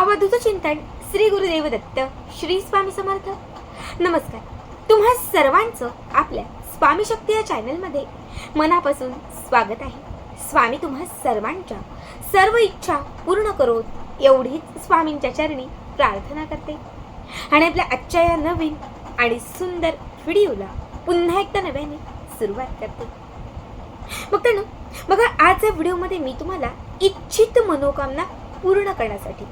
अवधूत चिंतन श्री गुरुदेव दत्त श्री स्वामी समर्थ. नमस्कार. तुम्हा सर्वांचं आपल्या स्वामी शक्ती या चॅनलमध्ये मनापासून स्वागत आहे. स्वामी तुम्हा सर्वांच्या सर्व इच्छा पूर्ण करोत एवढीच स्वामींच्या चरणी प्रार्थना करते. आणि आपल्या आजच्या या नवीन आणि सुंदर व्हिडिओला पुन्हा एकदा नव्याने सुरुवात करते. बघताना बघा आज व्हिडिओमध्ये मी तुम्हाला इच्छित मनोकामना पूर्ण करण्यासाठी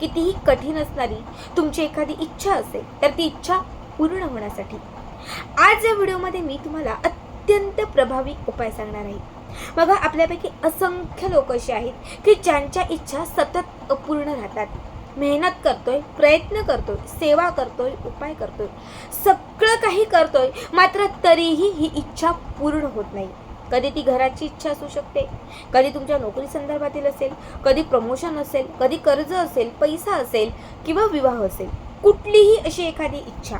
कितीही कठीण असणारी तुमची एखादी इच्छा असेल तर ती इच्छा पूर्ण होण्यासाठी. आज या व्हिडिओमध्ये मी तुम्हाला अत्यंत प्रभावी उपाय सांगणार आहे. बघा आपल्यापैकी असंख्य लोक असे आहेत की ज्यांच्या इच्छा सतत अपूर्ण राहतात. मेहनत करतोय प्रयत्न करतोय सेवा करतोय उपाय करतोय. सगळं काही करतोय मात्र तरीही ही इच्छा पूर्ण होत नाही. कधी ती घराची इच्छा असू शकते कधी तुमच्या नोकरी संदर्भातील असेल कधी प्रमोशन असेल कधी कर्ज असेल पैसा असेल किंवा विवाह असेल कुठलीही अशी एखादी इच्छा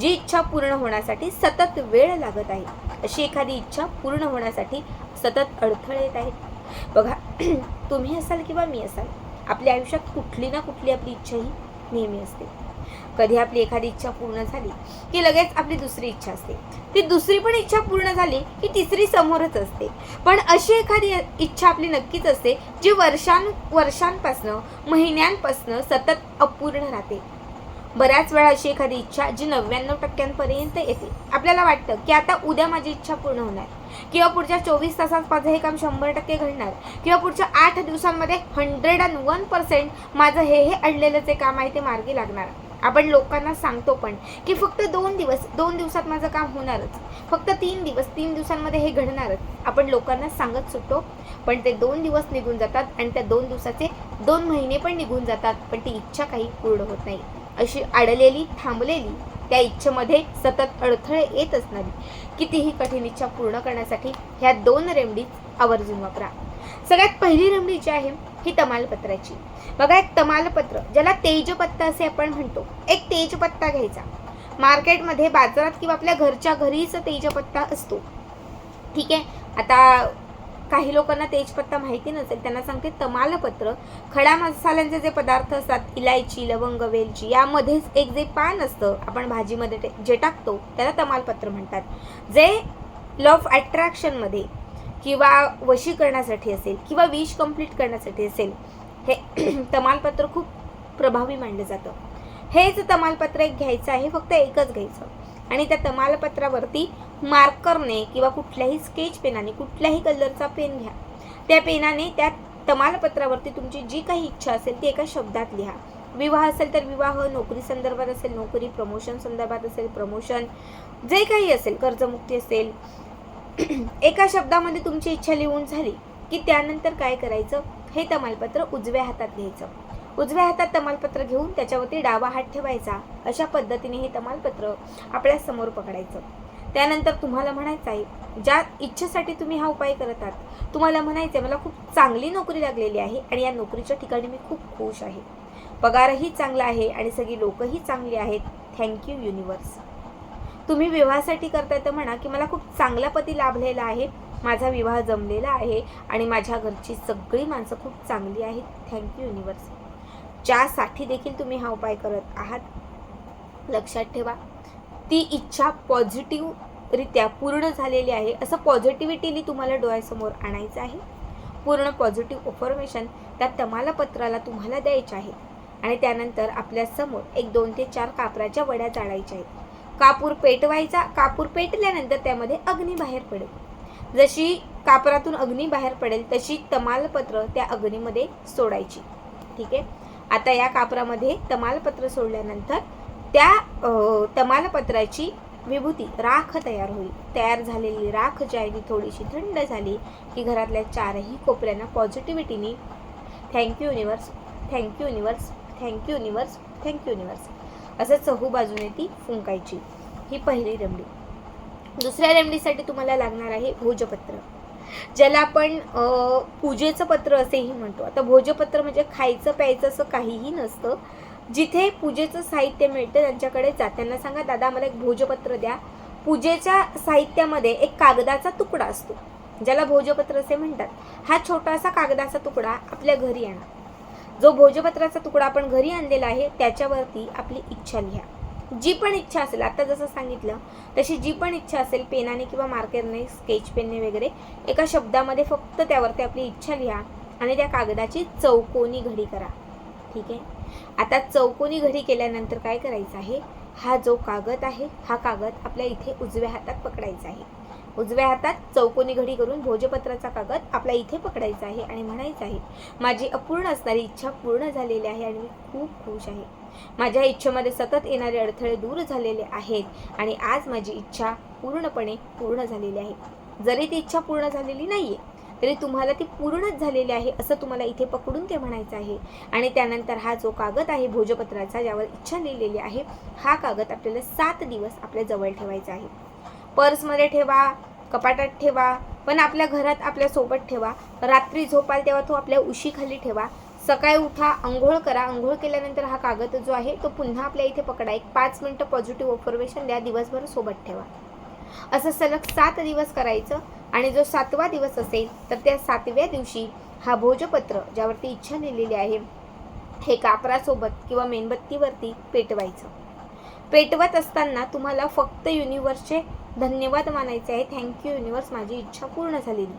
जी इच्छा पूर्ण होण्यासाठी सतत वेळ लागत आहे अशी एखादी इच्छा पूर्ण होण्यासाठी सतत अडथळे येत आहेत. बघा तुम्ही असाल किंवा मी असाल आपल्या आयुष्यात कुठली ना कुठली आपली इच्छा ही नेहमी असते. कधी आपली एखादी इच्छा पूर्ण झाली की लगेच आपली दुसरी इच्छा असते. ती दुसरी पण इच्छा पूर्ण झाली की तिसरी समोरच असते. पण अशी एखादी इच्छा आपली नक्कीच असते जी वर्षां वर्षांपासनं महिन्यांपासनं सतत अपूर्ण राहते. बऱ्याच वेळा अशी एखादी इच्छा जी नव्याण्णव टक्क्यांपर्यंत येते. आपल्याला वाटतं की आता उद्या माझी इच्छा पूर्ण होणार. किंवा पुढच्या चोवीस तासात माझं हे काम शंभर टक्के घडणार. किंवा पुढच्या आठ दिवसांमध्ये हंड्रेड अँड वन पर्सेंट माझं हे हे अडलेलं जे काम आहे ते मार्गी लागणार. आपण लोकांना सांगतो पण की फक्त दोन दिवस दोन दिवसात माझं काम होणारच. फक्त तीन दिवस तीन दिवसांमध्ये हे घडणारच. आपण लोकांना सांगत सुटतो पण ते दोन दिवस निघून जातात आणि त्या दोन दिवसाचे दोन महिने पण निघून जातात पण ती इच्छा काही पूर्ण होत नाही. अशी अडलेली थांबलेली त्या इच्छेमध्ये सतत अडथळे येत असणारी. कितीही कठीण इच्छा पूर्ण करण्यासाठी ह्या दोन रेमडीज आवर्जून वापरा. सगळ्यात पहिली रेमडी जी आहे ही तमालपत्राची. बघा एक तमालपत्र ज्याला तेजपत्ता असे आपण म्हणतो. एक तेजपत्ता घ्यायचा. मार्केटमध्ये बाजारात किंवा आपल्या घरच्या घरीच तेजपत्ता असतो. ठीक आहे? आता काही लोकांना तेजपत्ता माहिती नसेल त्यांना सांगते तमालपत्र खडा मसाल्यांचे जे पदार्थ असतात इलायची लवंग वेलची यामध्येच एक जे पान असतं आपण भाजीमध्ये जे टाकतो त्याला तमालपत्र म्हणतात. जे लव्ह अट्रॅक्शनमध्ये किंवा वशीकरणासाठी असेल किंवा विश कंप्लीट करण्यासाठी असेल हे तमालपत्र खूप प्रभावी मानलं जातं. हेच तमालपत्र एक घ्यायचं आहे फक्त एकच घ्यायचं. आणि त्या तमालपत्रावरती मार्करने किंवा कुठल्याही स्केच पेनाने कुठल्याही कलरचा पेन घ्या. त्या पेनाने त्या तमालपत्रावरती तुमची जी काही इच्छा असेल ती एका शब्दात लिहा. विवाह असेल तर विवाह नोकरी संदर्भात असेल नोकरी प्रमोशन संदर्भात असेल प्रमोशन जे काही असेल कर्जमुक्ती असेल एका शब्दामध्ये तुमची इच्छा लिहून झाली की त्यानंतर काय करायचं? हे तमालपत्र उजव्या हातात घ्यायचं. उजव्या हातात तमालपत्र घेऊन त्याच्यावरती डावा हात ठेवायचा. अशा पद्धतीने हे तमालपत्र आपल्यासमोर पकडायचं. त्यानंतर तुम्हाला म्हणायचं आहे ज्या इच्छेसाठी तुम्ही हा उपाय करत आहात तुम्हाला म्हणायचं आहे मला खूप चांगली नोकरी लागलेली आहे आणि या नोकरीच्या ठिकाणी मी खूप खुश आहे. पगारही चांगला आहे आणि सगळी लोकही चांगली आहेत. थँक्यू युनिवर्स तुम्ही विवाहासाठी करताय तर म्हणा की मला खूप चांगला पती लाभलेला आहे माझा विवाह जमलेला आहे आणि माझ्या घरची सगळी माणसं खूप चांगली आहेत. थँक्यू युनिवर्स ज्यासाठी देखील तुम्ही हा उपाय करत आहात लक्षात ठेवा. ती इच्छा पॉझिटिव्हरित्या पूर्ण झालेली आहे. असं पॉझिटिव्हिटीली तुम्हाला डोळ्यासमोर आणायचं आहे. पूर्ण पॉझिटिव्ह इन्फॉर्मेशन त्या तमालपत्राला तुम्हाला द्यायच्या आहे. आणि त्यानंतर आपल्यासमोर एक दोन ते चार कापराच्या वड्या जाळायच्या आहेत. कापूर पेटवायचा कापूर पेटल्यानंतर त्यामध्ये अग्नी बाहेर पडेल. जशी कापरातून अग्नी बाहेर पडेल तशी तमालपत्र त्या अग्नीमध्ये सोडायची. ठीक आहे? आता या कापरामध्ये तमालपत्र सोडल्यानंतर त्या तमालपत्राची विभूती राख तयार होईल. तयार झालेली राख जी आहे ती थोडीशी थंड झाली की घरातल्या चारही कोपऱ्यांना पॉझिटिव्हिटीने thank you universe thank you universe thank you universe thank you universe असं चहू बाजूने ती फुंकायची. ही पहिली रेमडी. दुसऱ्या रेमडीसाठी तुम्हाला लागणार आहे भोजपत्र. ज्याला आपण पूजेचं पत्र असेही म्हणतो. आता भोजपत्र म्हणजे खायचं प्यायचं असं काहीही नसतं. जिथे पूजेचं साहित्य मिळतं त्यांच्याकडे जा. त्यांना सांगा दादा मला एक भोजपत्र द्या. पूजेच्या साहित्यामध्ये एक कागदाचा तुकडा असतो. ज्याला भोजपत्र असे म्हणतात. हा छोटासा कागदाचा तुकडा आपल्या घरी आणा. जो भोजपत्राचा तुकडा आपण घरी आणलेला आहे त्याच्यावरती आपली इच्छा लिहा. जी पण इच्छा असेल आता जसं सांगितलं तशी जी पण इच्छा असेल पेनाने किंवा मार्करने स्केच पेनने वगैरे एका शब्दामध्ये फक्त त्यावरती आपली इच्छा लिहा आणि त्या कागदाची चौकोनी घडी करा. ठीक आहे? आता चौकोनी घडी केल्यानंतर काय करायचं आहे? हा जो कागद आहे हा कागद आपल्या इथे उजव्या हातात पकडायचा आहे. उजव्या हातात चौकोनी घडी करून भोजपत्राचा कागद आपल्या इथे पकडायचा आहे आणि म्हणायचं आहे माझी अपूर्ण असणारी इच्छा पूर्ण झालेली आहे आणि मी खूप खुश आहे. माझ्या इच्छेमध्ये सतत येणारे अडथळे दूर झालेले आहेत आणि आज माझी इच्छा पूर्णपणे पूर्ण झालेली आहे. जरी ती इच्छा पूर्ण झालेली नाहीये तरी तुम्हाला ती पूर्णच झालेली आहे असं तुम्हाला इथे पकडून ते म्हणायचं आहे. आणि त्यानंतर हा जो कागद आहे भोजपत्राचा ज्यावर इच्छा लिहिलेली आहे हा कागद आपल्याला सात दिवस आपल्या जवळ ठेवायचा आहे. पर्समध्ये ठेवा कपाटात ठेवा पण आपल्या घरात आपल्यासोबत ठेवा. रात्री झोपाल तेव्हा तो आपल्या उशीखाली ठेवा. सकाळी उठा आंघोळ करा. आंघोळ केल्यानंतर हा कागद जो आहे तो पुन्हा आपल्या इथे पकडा. एक पाच मिनटं पॉझिटिव्ह ऑफर्मेशन द्या दिवसभर सोबत ठेवा. असं सलग सात दिवस करायचं आणि जो सातवा दिवस असेल तर त्या सातव्या दिवशी हा भोजपत्र ज्यावरती इच्छा लिहिलेली आहे हे कापरासोबत किंवा मेणबत्तीवरती पेटवायचं. पेटवत असताना तुम्हाला फक्त युनिवर्सचे धन्यवाद मानायचे आहे. थँक्यू युनिवर्स माझी इच्छा पूर्ण झालेली.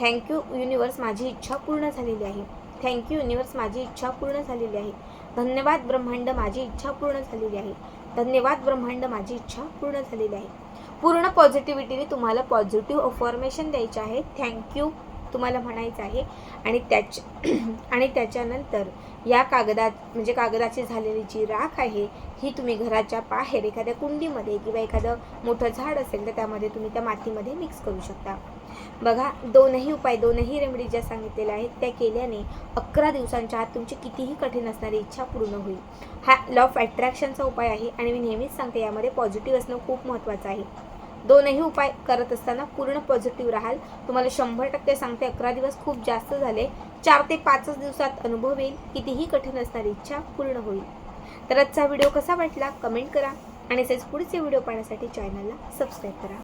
थँक्यू युनिवर्स माझी इच्छा पूर्ण झालेली आहे. थँक्यू युनिवर्स माझी इच्छा पूर्ण झालेली आहे. धन्यवाद ब्रह्मांड माझी इच्छा पूर्ण झालेली आहे. धन्यवाद ब्रह्मांड माझी इच्छा पूर्ण झालेली आहे. पूर्ण पॉझिटिव्हिटीने तुम्हाला पॉझिटिव्ह अफॉर्मेशन द्यायचे आहे. थँक्यू तुम्हाला म्हणायचं आहे. आणि त्याच्या आणि त्याच्यानंतर या कागदात म्हणजे कागदाची झालेली जी राख आहे ही तुम्ही घराच्या बाहेर एखाद्या कुंडीमध्ये किंवा एखादं मोठं झाड असेल तर त्यामध्ये तुम्ही त्या मातीमध्ये मिक्स करू शकता. बघा दोनही उपाय दोनही रेमेडी ज्या सांगितलेल्या आहेत त्या केल्याने अकरा दिवसांच्या आत तुमची कितीही कठीण असणारी इच्छा पूर्ण होईल. हा लॉ ऑफ अट्रॅक्शनचा उपाय आहे आणि मी नेहमीच सांगते यामध्ये पॉझिटिव्ह असणं खूप महत्त्वाचं आहे. दोनही उपाय करत असताना पूर्ण पॉझिटिव्ह राहाल. तुम्हाला शंभर टक्के सांगते अकरा दिवस खूप जास्त झाले. चार ते पाचच दिवसात अनुभव येईल. कितीही कठीण असणारी इच्छा पूर्ण होईल. तर आजचा व्हिडिओ कसा वाटला? कमेंट करा. आणि असेच पुढचे व्हिडिओ पाहण्यासाठी चॅनलला सबस्क्राईब करा.